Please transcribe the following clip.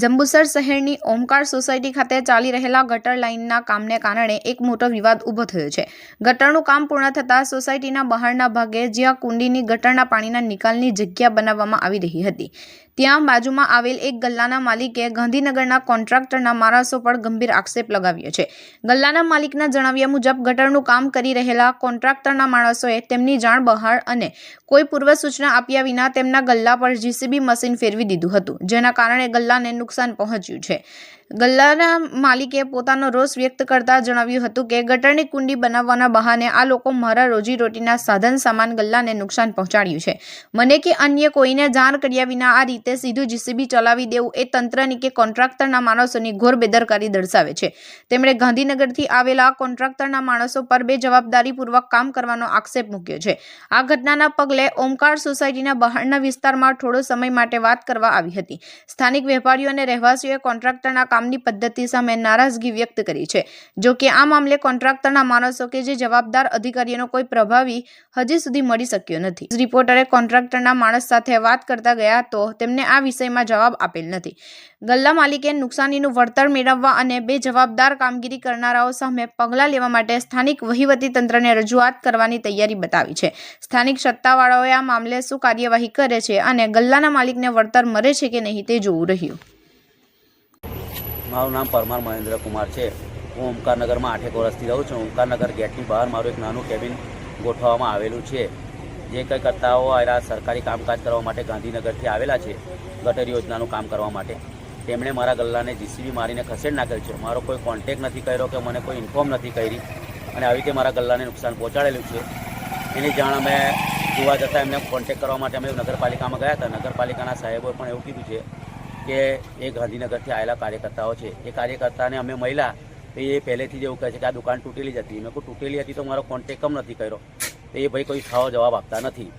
જંબુસર શહેરની ઓમકાર સોસાયટી ખાતે ચાલી રહેલા ગટર લાઇનના કામને કારણે એક મોટો વિવાદ ઊભો થયો છે. ગટરનું કામ પૂર્ણ થતાં સોસાયટીના બહારના ભાગે જ્યાં કુંડીની ગટરના પાણીના નિકાલની જગ્યા બનાવવામાં આવી રહી હતી. ત્યાં બાજુમાં આવેલ એક ગલ્લાના માલિકે ગાંધીનગરના કોન્ટ્રાક્ટરના માણસો પર ગંભીર આક્ષેપ લગાવ્યો છે. ગલ્લાના માલિકના જણાવ્યા મુજબ, ગટરનું કામ કરી રહેલા કોન્ટ્રાક્ટરના માણસોએ તેમની જાણ બહાર અને કોઈ પૂર્વ સૂચના આપ્યા વિના તેમના ગલ્લા પર જીસીબી મશીન ફેરવી દીધું હતું, જેના કારણે ગલ્લાને નુકસાન પહોંચ્યું છે. ગલ્લાના માલિકે પોતાનો રોષ વ્યક્ત કરતા જણાવ્યું હતું કે, ગટરની કુંડી બનાવવાના બહાને આ લોકો મારા રોજીરોટીના સાધન સામાન ગલ્લાને નુકસાન પહોંચાડ્યું છે. મને કે અન્ય કોઈને જાણ કર્યા વિના આ રીતે સીધું જીસીબી ચલાવી દેવું એ તંત્રની કે કોન્ટ્રાક્ટરના માણસોની ઘોર બેદરકારી દર્શાવે છે. તેમણે ગાંધીનગરથી આવેલા કોન્ટ્રાક્ટરના માણસો પર બે જવાબદારીપૂર્વક કામ કરવાનો આક્ષેપ મૂક્યો છે. આ ઘટનાના પગલે ઓમકાર સોસાયટીના બહારના વિસ્તારમાં થોડો સમય માટે વાત કરવા આવી હતી. સ્થાનિક વેપારીઓ અને રહેવાસીઓએ કોન્ટ્રાક્ટરના કામની પદ્ધતિ સામે નારાજગી વ્યક્ત કરી છે. જો કે આ મામલે કોન્ટ્રાક્ટરના માણસો કે જે જવાબદાર અધિકારીઓનો કોઈ પ્રભાવી હજી સુધી મળી શક્યો નથી. રિપોર્ટરે કોન્ટ્રાક્ટરના માણસ સાથે વાત કરતા ગયા તો તેમને આ વિષયમાં જવાબ આપેલ નથી. ગલ્લા માલિકે નુકસાનીનું વળતર મેળવવા અને બે જવાબદાર કામગીરી કરનારાઓ સામે પગલાં લેવા માટે સ્થાનિક વહીવટી તંત્રને રજૂઆત કરવાની તૈયારી બતાવી છે. સ્થાનિક સત્તાવાળાઓએ આ મામલે શું કાર્યવાહી કરે છે અને ગલ્લાના માલિકને વળતર મળે છે કે નહીં તે જોવું રહ્યું. મારું નામ પરમાર મહેન્દ્ર કુમાર છે. હું ઓમકારનગરમાં આઠેક વર્ષથી રહું છું. ઓમકારનગર ગેટની બહાર મારું એક નાનું કેબિન ગોઠવવામાં આવેલું છે. જે કંઈ કરતાઓ આવેલા સરકારી કામકાજ કરવા માટે ગાંધીનગરથી આવેલા છે, ગટર યોજનાનું કામ કરવા માટે. તેમણે મારા ગલ્લાને જીસીબી મારીને ખસેડ નાખેલ છે. મારો કોઈ કોન્ટેક નથી કર્યો કે મને કોઈ ઇન્ફોર્મ નથી કરી. અને આવી રીતે મારા ગલ્લાને નુકસાન પહોંચાડેલું છે. એની જાણ અમે જોવા જતાં એમને કોન્ટેક કરવા માટે અમે નગરપાલિકામાં ગયા હતા. નગરપાલિકાના સાહેબોએ પણ એવું કીધું છે કે એ ગાંધીનગરથી આવેલા કાર્યકર્તાઓ છે. એ કાર્યકર્તાને અમે મળ્યા એ પહેલેથી જ એવું કહે છે કે આ દુકાન તૂટેલી જ હતી. મેં કહું તૂટેલી હતી તો મારો કોન્ટેક કેમ નથી કર્યો. તો એ ભાઈ કોઈ સારો જવાબ આપતા નથી.